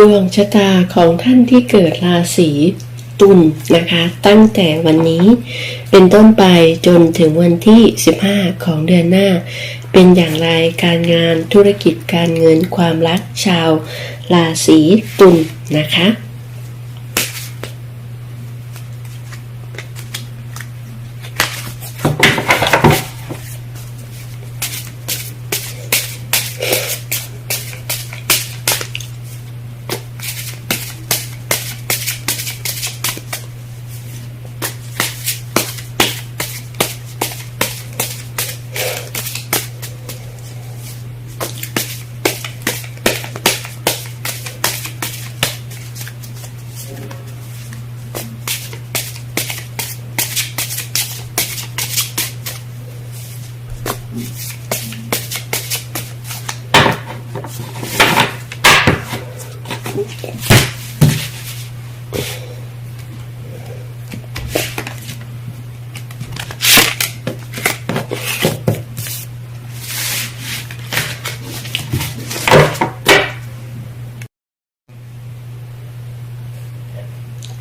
ดวงชะตาของท่านที่เกิดราศีตุลนะคะ ตั้งแต่วันนี้เป็นต้นไปจนถึงวันที่ 15 ของเดือนหน้า เป็นอย่างไรการงานธุรกิจการเงินความรักชาวราศีตุลนะคะ Thank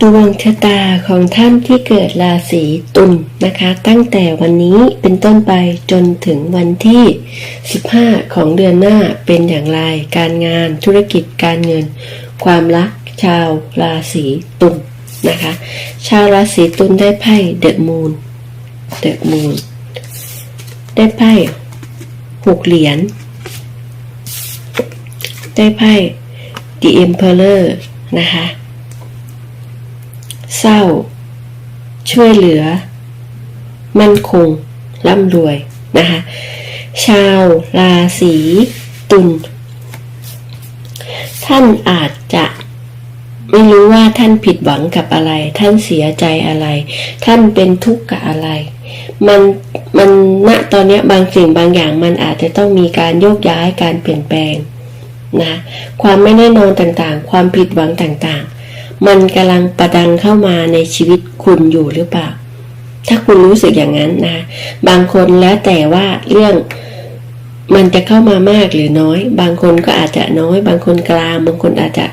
ดวงชะตาของท่านที่เกิดราศีตุลนะคะ ตั้งแต่วันนี้เป็นต้นไปจนถึงวันที่ 15 ของเดือนหน้าเป็นอย่างไร การงานธุรกิจการเงิน ความรักชาวราศีตุลนะคะ ชาวราศีตุลได้ไพ่เดอะมูนเดอะมูนได้ไพ่หกเหรียญได้ไพ่ The Emperor นะคะ เศร้า ช่วยเหลือ มั่นคง ร่ำรวยนะคะ ชาวราศีตุลท่านอาจจะไม่รู้ว่าท่านผิดหวังกับอะไร ท่านเสียใจอะไร ท่านเป็นทุกข์กับอะไร มันมันณตอนนี้บางสิ่งบางอย่างมันอาจจะต้องมีการโยกย้ายการเปลี่ยนแปลงนะความไม่แน่นอนต่างๆ ความผิดหวังต่างๆ มันกำลังประดังเข้ามาในชีวิตคุณอยู่หรือเปล่า ถ้าคุณรู้สึกอย่างนั้นนะบางคนแล้วแต่ว่าเรื่องมันจะเข้ามามากหรือน้อย บางคนก็อาจจะน้อย บางคนกลาง บางคนอาจจะ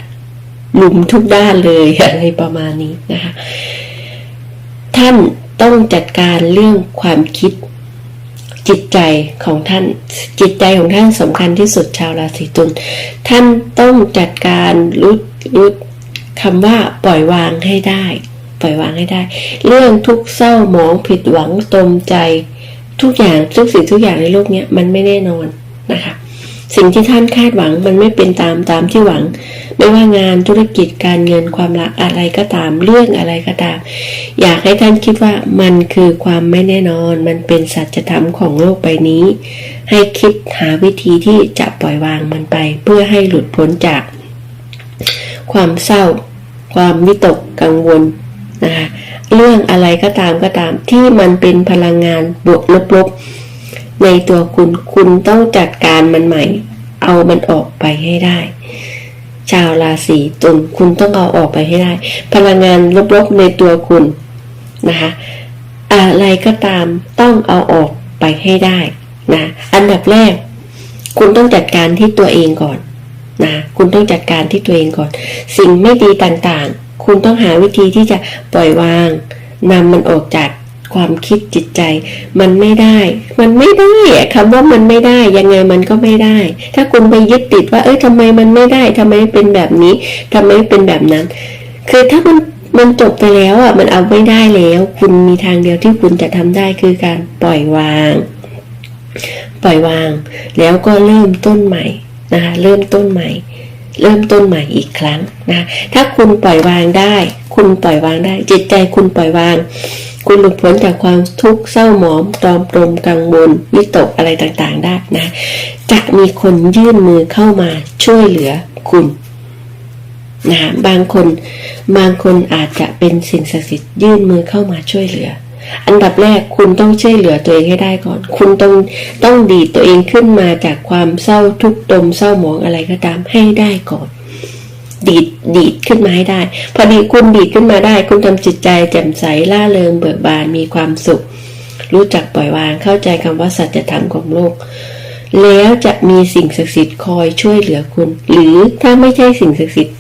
หลุมทุกด้านเลยอะไรประมาณนี้นะคะ ท่านต้องจัดการเรื่องความคิดจิตใจของท่านจิตใจของท่านสำคัญที่สุดชาวราศีตุลท่านต้องจัดการรู้รู้ คำว่าปล่อยวางให้ได้ ปล่อยวางให้ได้ เรื่องทุกเศร้าหมองผิดหวังตมใจ ทุกอย่างทุกสิ่งทุกอย่างในโลกเนี้ยมันไม่แน่นอนนะคะ สิ่งที่ท่านคาดหวังมันไม่เป็นตามตามที่หวัง ไม่ว่างานธุรกิจการเงินความรักอะไรก็ตามเรื่องอะไรก็ตาม อยากให้ท่านคิดว่ามันคือความไม่แน่นอน มันเป็นสัจธรรมของโลกใบนี้ ให้คิดหาวิธีที่จะปล่อยวางมันไป เพื่อให้หลุดพ้นจาก ความเศร้า ความวิตกกังวลนะคะเรื่องอะไรก็ตามก็ตามที่มันเป็นพลังงานบวกลบๆ ในตัวคุณคุณต้องจัดการมันใหม่ เอามันออกไปให้ได้ ชาวราศีตุลคุณต้องเอาออกไปให้ได้ พลังงานลบๆในตัวคุณนะคะอะไรก็ตามต้องเอาออกไปให้ได้นะอันดับแรก คุณต้องจัดการที่ตัวเองก่อน นะคุณต้องจัดการที่ตัวเองก่อน สิ่งไม่ดีต่างๆ คุณต้องหาวิธีที่จะปล่อยวางนำมันออกจากความคิดจิตใจ มันไม่ได้ มันไม่ได้อะคำว่ามันไม่ได้ ยังไงมันก็ไม่ได้ ถ้าคุณไปยึดติดว่า เอ้ยทำไมมันไม่ได้ทำไมเป็นแบบนี้ทำไมเป็นแบบนั้น คือถ้ามันมันจบไปแล้วอะมันเอาไม่ได้แล้ว คุณมีทางเดียวที่คุณจะทำได้คือการปล่อยวาง ปล่อยวาง แล้วก็เริ่มต้นใหม่ นะคะเริ่มต้นใหม่ เริ่มต้นใหม่อีกครั้งนะถ้าคุณปล่อยวางได้ คุณปล่อยวางได้ จิตใจคุณปล่อยวาง คุณหลุดพ้นจากความทุกข์เศร้าหมองตรอมตรมกังวลวิตกอะไรต่างๆได้นะจะมีคนยื่นมือเข้ามาช่วยเหลือคุณนะบางคนบางคนอาจจะเป็นสิ่งศักดิ์สิทธิ์ยื่นมือเข้ามาช่วยเหลือ อันดับแรกคุณต้องช่วยเหลือตัวเองให้ได้ก่อน คุณต้องต้องดีตัวเองขึ้นมาจากความเศร้าทุกข์ตมเศร้าหมองอะไรก็ตามให้ได้ก่อน ดีดดีดขึ้นมาให้ได้ พอดีคุณดีดขึ้นมาได้ คุณทำจิตใจแจ่มใสล่าเริงเบิกบานมีความสุข รู้จักปล่อยวางเข้าใจคำว่าสัจธรรมของโลก แล้วจะมีสิ่งศักดิ์สิทธิ์คอยช่วยเหลือคุณ หรือถ้าไม่ใช่สิ่งศักดิ์สิทธิ์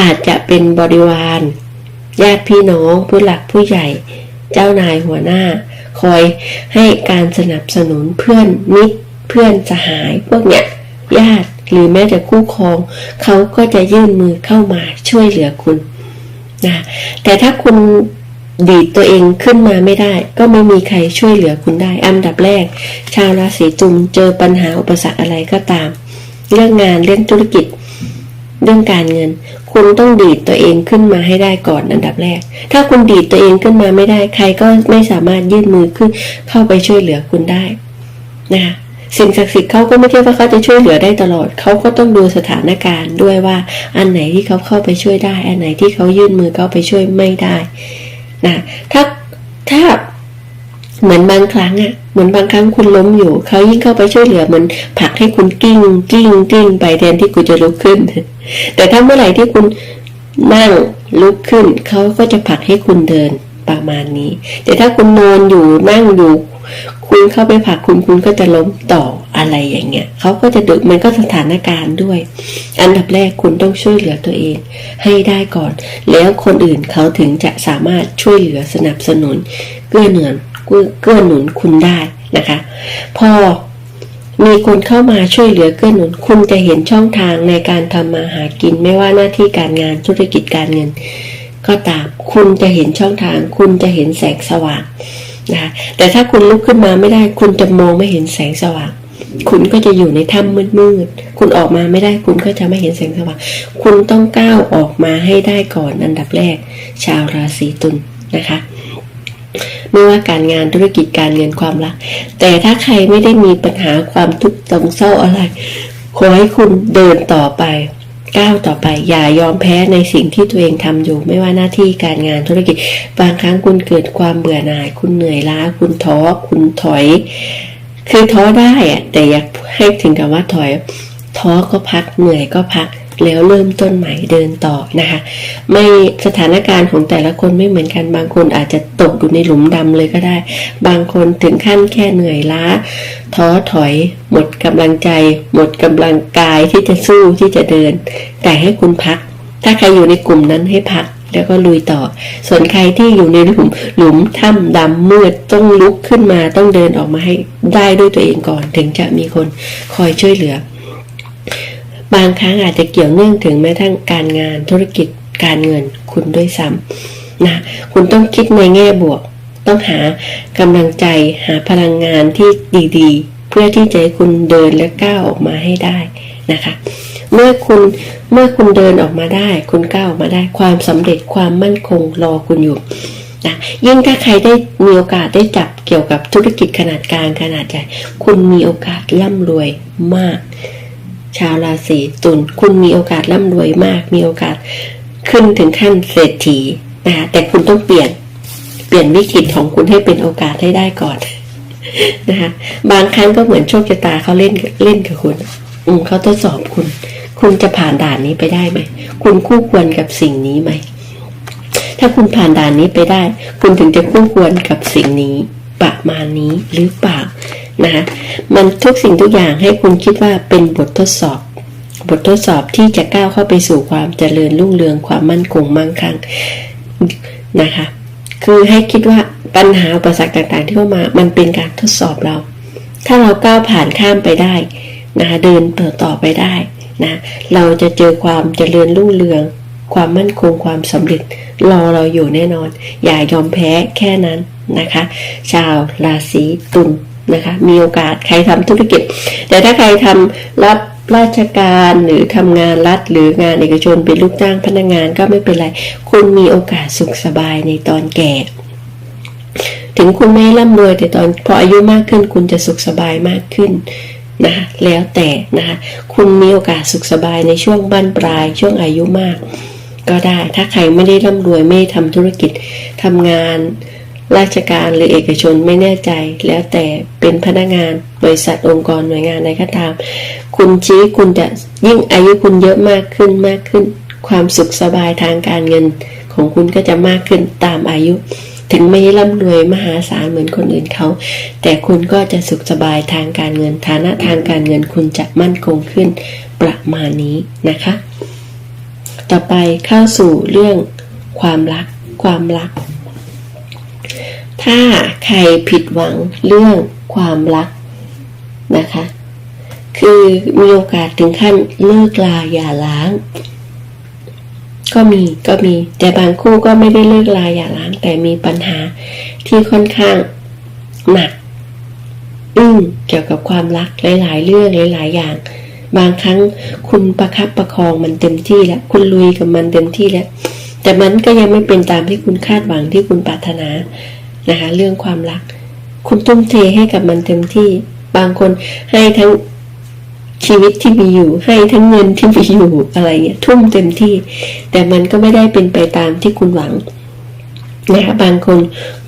อาจจะเป็นบริวารญาติพี่น้องผู้หลักผู้ใหญ่ เจ้านายหัวหน้า คอยให้การสนับสนุนเพื่อนมิตรเพื่อนสหายพวกเนี้ยญาติหรือแม้แต่คู่ครอง เขาก็จะยื่นมือเข้ามาช่วยเหลือคุณนะแต่ถ้าคุณดีดตัวเองขึ้นมาไม่ได้ ก็ไม่มีใครช่วยเหลือคุณได้ อันดับแรก ชาวราศีตุลเจอปัญหาอุปสรรคอะไรก็ตาม เรื่องงานเรื่องธุรกิจ เรื่องการเงินคุณต้องดีดตัวเองขึ้นมาให้ได้ก่อนอันดับแรก ถ้าคุณดีดตัวเองขึ้นมาไม่ได้ใครก็ไม่สามารถยื่นมือขึ้นเข้าไปช่วยเหลือคุณได้นะคะสิ่งศักดิ์สิทธิ์เขาก็ไม่ใช่ว่าเขาจะช่วยเหลือได้ตลอด เขาก็ต้องดูสถานการณ์ด้วยว่าอันไหนที่เขาเข้าไปช่วยได้ อันไหนที่เขายื่นมือเข้าไปช่วยไม่ได้นะถ้าถ้า เหมือนบางครั้งอะเหมือนบางครั้งคุณล้มอยู่ เขายิ่งเข้าไปช่วยเหลือเหมือนผลักให้คุณกิ้งกิ้งกิ้งไปแทนที่คุณจะลุกขึ้น แต่ถ้าเมื่อไหร่ที่คุณนั่งลุกขึ้น เขาก็จะผลักให้คุณเดินประมาณนี้ แต่ถ้าคุณนอนอยู่นั่งอยู่ คุณเข้าไปผลักคุณคุณก็จะล้มต่ออะไรอย่างเงี้ยเขาก็จะดึกมันก็สถานการณ์ด้วย อันดับแรกคุณต้องช่วยเหลือตัวเอง ให้ได้ก่อน แล้วคนอื่นเขาถึงจะสามารถช่วยเหลือสนับสนุนเกื้อหนุน เกื้อหนุนคุณได้นะคะ พอมีคนเข้ามาช่วยเหลือเกื้อหนุน คุณจะเห็นช่องทางในการทำมาหากินไม่ว่าหน้าที่การงานธุรกิจการเงิน ก็ตามคุณจะเห็นช่องทาง คุณจะเห็นแสงสว่างนะคะแต่ถ้าคุณลุกขึ้นมาไม่ได้ คุณจะมองไม่เห็นแสงสว่าง คุณก็จะอยู่ในถ้ำมืดๆคุณออกมาไม่ได้ คุณก็จะไม่เห็นแสงสว่าง คุณต้องก้าวออกมาให้ได้ก่อนอันดับแรก ชาวราศีตุลนะคะ ไม่ว่าการงานธุรกิจการเงินความรัก แต่ถ้าใครไม่ได้มีปัญหาความทุกข์ตรงเศร้าอะไร ขอให้คุณเดินต่อไปก้าวต่อไปอย่ายอมแพ้ในสิ่งที่ตัวเองทำอยู่ ไม่ว่าหน้าที่การงานธุรกิจ บางครั้งคุณเกิดความเบื่อหน่าย คุณเหนื่อยล้า คุณท้อคุณถอย คือท้อได้อะแต่อยากให้ถึงกับว่าถอย ท้อก็พักเหนื่อยก็พัก แล้วเริ่มต้นใหม่เดินต่อนะคะ ไม่สถานการณ์ของแต่ละคนไม่เหมือนกันบางคนอาจจะตกอยู่ในหลุมดำเลยก็ได้ บางคนถึงขั้นแค่เหนื่อยล้า ท้อถอย หมดกำลังใจ หมดกำลังกายที่จะสู้ที่จะเดิน แต่ให้คุณพัก ถ้าใครอยู่ในกลุ่มนั้นให้พักแล้วก็ลุยต่อ ส่วนใครที่อยู่ในหลุมหลุมถ้ำดำมืดต้องลุกขึ้นมาต้องเดินออกมาให้ได้ด้วยตัวเองก่อน ถึงจะมีคนคอยช่วยเหลือ บางครั้งอาจจะเกี่ยวเนื่องถึงแม้ทั้งการงานธุรกิจการเงินคุณด้วยซ้ำนะคุณต้องคิดในแง่บวก ต้องหากำลังใจหาพลังงานที่ดีๆ เพื่อที่จะให้คุณเดินและก้าวออกมาให้ได้นะคะเมื่อคุณเมื่อคุณเดินออกมาได้ คุณก้าวออกมาได้ความสำเร็จความมั่นคงรอคุณอยู่นะยิ่งถ้าใครได้มีโอกาสได้จับเกี่ยวกับธุรกิจขนาดกลางขนาดใหญ่คุณมีโอกาสร่ำรวยมาก ชาวราศีตุลคุณมีโอกาสร่ำรวยมาก มีโอกาสขึ้นถึงขั้นเศรษฐีนะคะแต่คุณต้องเปลี่ยน เปลี่ยนวิกฤตของคุณให้เป็นโอกาสให้ได้ก่อนนะคะบางครั้งก็เหมือนโชคชะตาเขาเล่นเล่นกับคุณ อืมเขาทดสอบคุณ คุณจะผ่านด่านนี้ไปได้ไหม คุณคู่ควรกับสิ่งนี้ไหม ถ้าคุณผ่านด่านนี้ไปได้ คุณถึงจะคู่ควรกับสิ่งนี้ประมาณนี้หรือเปล่านะคะ มันทุกสิ่งทุกอย่างให้คุณคิดว่าเป็นบททดสอบ บททดสอบที่จะก้าวเข้าไปสู่ความเจริญรุ่งเรืองความมั่นคงมั่งคั่งนะคะ คือให้คิดว่าปัญหาอุปสรรคต่างๆ ที่เข้ามา มันเป็นการทดสอบเรา ถ้าเราก้าวผ่านข้ามไปได้นะคะเดินเปิดต่อไปได้นะเราจะเจอความเจริญรุ่งเรือง ความมั่นคงความสำเร็จรอเราอยู่แน่นอน อย่ายอมแพ้แค่นั้นนะคะ ชาวราศีตุล นะคะมีโอกาสใครทำธุรกิจ แต่ถ้าใครทำรับราชการหรือทำงานรัฐหรืองานเอกชนเป็นลูกจ้างพนักงานก็ไม่เป็นไร คุณมีโอกาสสุขสบายในตอนแก่ ถึงคุณไม่ร่ำรวยแต่ตอนพออายุมากขึ้น คุณจะสุขสบายมากขึ้นนะคะแล้วแต่นะคะคุณมีโอกาสสุขสบายในช่วงบั้นปลายช่วงอายุมาก ก็ได้ถ้าใครไม่ได้ร่ำรวยไม่ทำธุรกิจทำงาน ราชการหรือเอกชนไม่แน่ใจ แล้วแต่เป็นพนักงาน บริษัทองค์กรหน่วยงานใดก็ตาม คุณชี้คุณจะยิ่งอายุคุณเยอะมากขึ้นมากขึ้น ความสุขสบายทางการเงิน ของคุณก็จะมากขึ้นตามอายุ ถึงไม่ร่ำรวยมหาศาลเหมือนคนอื่นเขา แต่คุณก็จะสุขสบายทางการเงินฐานะทางการเงินคุณจะมั่นคงขึ้นประมาณนี้นะคะ ต่อไปเข้าสู่เรื่องความรักความรัก ถ้าใครผิดหวังเรื่องความรักนะคะ คือมีโอกาสถึงขั้นเลิกลาอย่าล้าง ก็มีก็มี แต่บางคู่ก็ไม่ได้เลิกลาอย่าล้าง แต่มีปัญหาที่ค่อนข้างหนักอืมเกี่ยวกับความรักหลาย ๆ เรื่องหลาย ๆ อย่าง บางครั้งคุณประคับประคองมันเต็มที่แล้ว คุณลุยกับมันเต็มที่แล้ว แต่มันก็ยังไม่เป็นตามที่คุณคาดหวังที่คุณปรารถนา นะคะเรื่องความรัก คุณทุ่มเทให้กับมันเต็มที่บางคนให้ทั้งชีวิตที่มีอยู่ ให้ทั้งเงินที่มีอยู่อะไรเงี้ยทุ่มเต็มที่ แต่มันก็ไม่ได้เป็นไปตามที่คุณหวังนะคะบางคน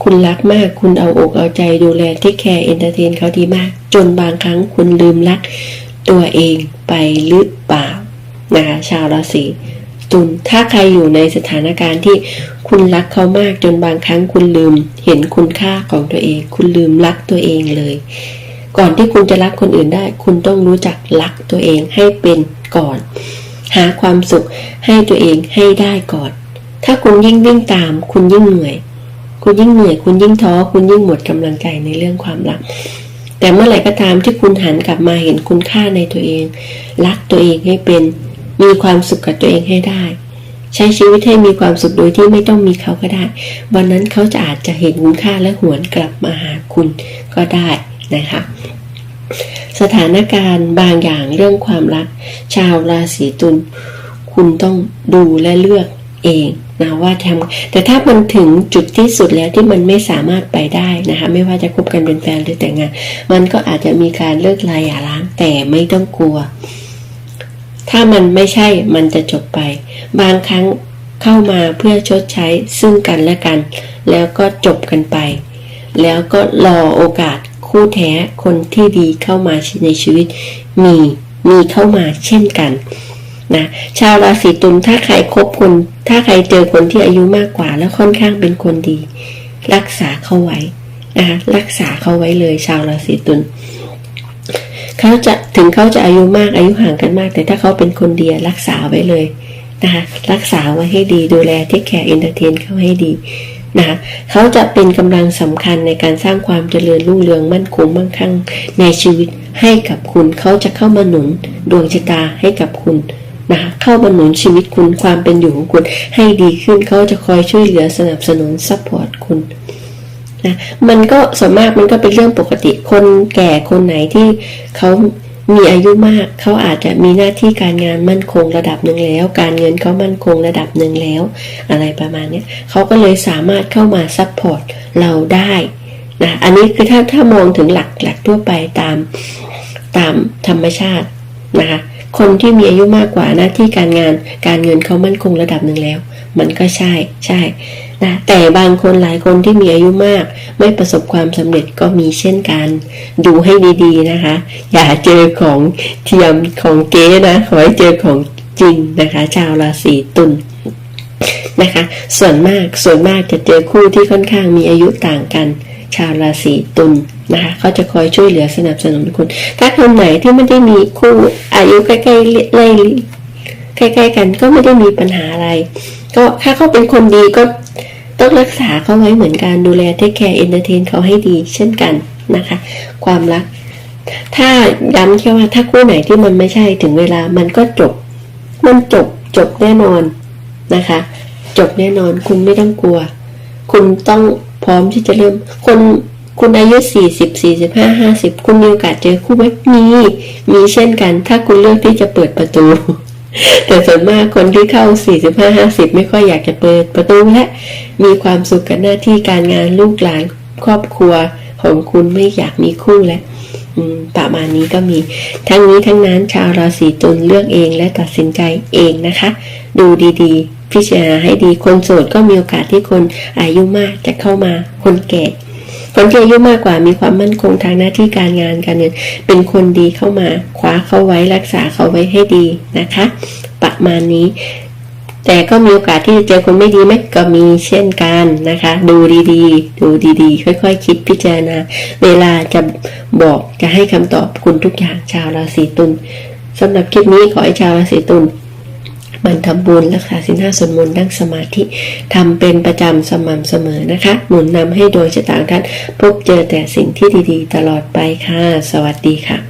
คุณรักมาก คุณเอาอกเอาใจดูแลที่แคร์เอนเตอร์เทนเขาดีมาก จนบางครั้งคุณลืมรักตัวเองไปหรือเปล่านะคะชาวราศี ตุลถ้าใครอยู่ในสถานการณ์ที่คุณรักเขามากจนบางครั้งคุณลืม เห็นคุณค่าของตัวเอง คุณลืมรักตัวเองเลย ก่อนที่คุณจะรักคนอื่นได้ คุณต้องรู้จักรักตัวเองให้เป็นก่อน หาความสุขให้ตัวเองให้ได้ก่อน ถ้าคุณยิ่งวิ่งตาม คุณยิ่งเหนื่อย คุณยิ่งเหนื่อย คุณยิ่งท้อ คุณยิ่งหมดกำลังใจในเรื่องความรักแต่เมื่อไหร่ก็ตามที่คุณหันกลับมาเห็นคุณค่าในตัวเอง รักตัวเองให้เป็น มีความสุขกับตัวเองให้ได้ ใช้ชีวิตให้มีความสุขโดยที่ไม่ต้องมีเขาก็ได้ วันนั้นเขาจะอาจจะเห็นคุณค่าและหวนกลับมาหาคุณก็ได้นะคะสถานการณ์บางอย่างเรื่องความรัก ชาวราศีตุลคุณต้องดูและเลือกเองนะว่าทำแต่ถ้ามันถึงจุดที่สุดแล้วที่มันไม่สามารถไปได้นะคะไม่ว่าจะคบกันเป็นแฟนหรือแต่งงาน มันก็อาจจะมีการเลิกลายอย่าล้างแต่ไม่ต้องกลัว ถ้ามันไม่ใช่มันจะจบไป บางครั้งเข้ามาเพื่อชดใช้ซึ่งกันและกัน แล้วก็จบกันไป แล้วก็รอโอกาสคู่แท้คนที่ดีเข้ามาในชีวิต มีมีเข้ามาเช่นกันนะชาวราศีตุลถ้าใครคบคน ถ้าใครเจอคนที่อายุมากกว่า แล้วค่อนข้างเป็นคนดี รักษาเขาไว้นะคะรักษาเขาไว้เลยชาวราศีตุล เขาจะถึงเขาจะอายุมากอายุห่างกันมาก แต่ถ้าเขาเป็นคนเดียรักษาไว้เลยนะคะรักษาไว้ให้ดีดูแลที่แคร์เอนเตอร์เทนเขาให้ดีนะคะเขาจะเป็นกำลังสำคัญในการสร้างความเจริญรุ่งเรืองมั่นคงมั่งคั่งในชีวิตให้กับคุณเขาจะเข้ามาหนุนดวงชะตาให้กับคุณนะคะเข้ามาหนุนชีวิตคุณความเป็นอยู่ของคุณให้ดีขึ้นเขาจะคอยช่วยเหลือสนับสนุนซัพพอร์ตคุณ นะมันก็ส่วนมากมันก็เป็นเรื่องปกติคนแก่คนไหนที่เขามีอายุมากเขาอาจจะมีหน้าที่การงานมั่นคงระดับหนึ่งแล้ว การเงินเขามั่นคงระดับหนึ่งแล้ว อะไรประมาณนี้เขาก็เลยสามารถเข้ามาซัพพอร์ตเราได้นะอันนี้คือถ้าถ้ามองถึงหลักหลักทั่วไปตามตามธรรมชาตินะคะคนที่มีอายุมากกว่าหน้าที่การงานการเงินเขามั่นคงระดับหนึ่งแล้ว มันก็ใช่ใช่นะแต่บางคนหลายคนที่มีอายุมาก ไม่ประสบความสำเร็จก็มีเช่นกัน ดูให้ดีๆนะคะ อย่าเจอของเทียมของเก๊นะขอให้เจอของจริงนะคะ ชาวราศีตุลนะคะ ส่วนมากส่วนมากจะเจอคู่ที่ค่อนข้างมีอายุต่างกัน ชาวราศีตุลนะคะเขาจะคอยช่วยเหลือสนับสนุนคุณ ถ้าคนไหนที่ไม่ได้มีคู่อายุใกล้ๆไล่ใกล้ๆกันก็ไม่ได้มีปัญหาอะไร ก็ถ้าเขาเป็นคนดีก็ต้องรักษาเขาไว้เหมือนกันดูแลเทคแคร์เอนเตอร์เทนเขาให้ดีเช่นกันนะคะ ความรัก ถ้าย้ำแค่ว่าถ้าคู่ไหนที่มันไม่ใช่ถึงเวลามันก็จบ มันจบจบแน่นอนนะคะ จบแน่นอนคุณไม่ต้องกลัว คุณต้องพร้อมที่จะเริ่ม คนคุณอายุสี่สิบสี่สิบห้าห้าสิบคุณมีโอกาสเจอคู่ไหมมีมีเช่นกัน ถ้าคุณเลือกที่จะเปิดประตู แต่ส่วนมากคนที่เข้าสี่สิบห้าห้าสิบไม่ค่อยอยากจะเปิดประตูและมีความสุขกับหน้าที่การงานลูกหลานครอบครัวของคุณไม่อยากมีคู่แล้วประมาณนี้ก็มี ทั้งนี้ทั้งนั้นชาวราศีตุลเลือกเองและตัดสินใจเองนะคะ ดูดีๆ พิจารณาให้ดีคนโสดก็มีโอกาสที่คนอายุมากจะเข้ามาคนแก่ คนที่อายุมากกว่ามีความมั่นคงทางหน้าที่การงานการเงินเป็นคนดีเข้ามาคว้าเขาไว้รักษาเขาไว้ให้ดีนะคะ ประมาณนี้ แต่ก็มีโอกาสที่จะเจอคนไม่ดีไหมก็มีเช่นกันนะคะ ดูดีๆ ดูดีๆ ค่อยๆคคิดพิจารณา เวลาจะบอกจะให้คำตอบคุณทุกอย่างชาวราศีตุลสำหรับคลิปนี้ขอให้ชาวราศีตุล มันทำบุญรักษาสินห้าสวดมนต์นั่งสมาธิทำเป็นประจำสม่ำเสมอนะคะ หนุนนำให้ดวงชะตาของท่านพบเจอแต่สิ่งที่ดีๆ ตลอดไปค่ะ สวัสดีค่ะ